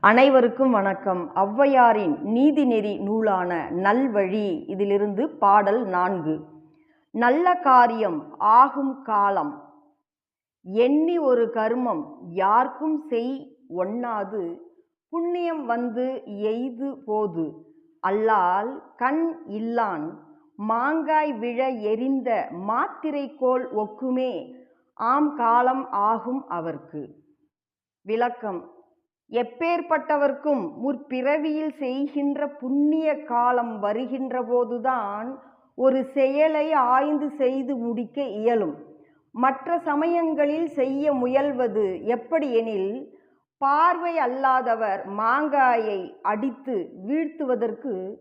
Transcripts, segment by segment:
அனைவருக்கும் வணக்கம். ஔவையாரின் நீதிநெறி நூலான நல்வழி இதிலிருந்து பாடல் நான்கு. நல்ல காரியம் ஆகும் காலம். எண்ணி ஒரு கருமம் யார்க்கும் செய் ஒண்ணாது. புண்ணியம் வந்து எய்து போது. அல்லால் கண் இல்லான் மாங்காய் விழ எரிந்த மாத்திரைக்கோள் ஒக்குமே. ஆம் காலம் ஆகும் அவர்க்கு. விளக்கம். எப்பேற்பட்டவர்க்கும் முற்பிறவியில் செய்கின்ற புண்ணிய காலம் வருகின்ற போதுதான் ஒரு செயலை ஆய்ந்து செய்து முடிக்க இயலும். மற்ற சமயங்களில் செய்ய முயல்வது எப்படியெனில் பார்வை அல்லாதவர் மாங்காயை அடித்து வீழ்த்துவதற்கு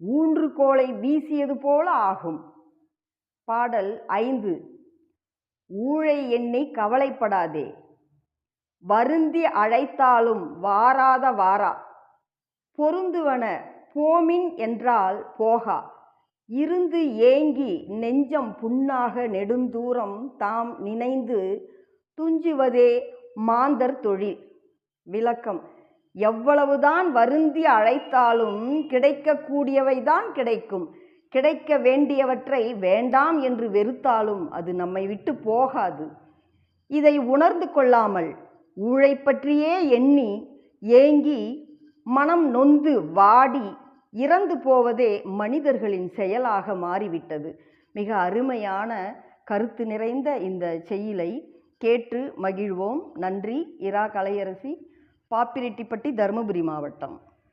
ஊன்றுகோலை வீசியது போல ஆகும். பாடல் ஐந்து. ஊழை எண்ணி கவலைப்படாதே. வருந்தி அழைத்தாலும் வாராத வாரா. பொருந்துவன போமின் என்றால் போகா. இருந்து ஏங்கி நெஞ்சம் புண்ணாக நெடுந்தூரம் தாம் நினைந்து துஞ்சுவதே மாந்தர் தொழில். விளக்கம். எவ்வளவுதான் வருந்தி அழைத்தாலும் கிடைக்கக்கூடியவைதான் கிடைக்கும். கிடைக்க வேண்டியவற்றை வேண்டாம் என்று வெறுத்தாலும் அது நம்மை விட்டு போகாது. இதை உணர்ந்து கொள்ளாமல் ஊழை பற்றியே எண்ணி ஏங்கி மனம் நொந்து வாடி இறந்து போவதே மனிதர்களின் செயலாக மாறிவிட்டது. மிக அருமையான கருத்து நிறைந்த இந்த செயலை கேட்டு மகிழ்வோம். நன்றி. இரா கலையரசி பாப்பிரெட்டிப்பட்டி தருமபுரி மாவட்டம்.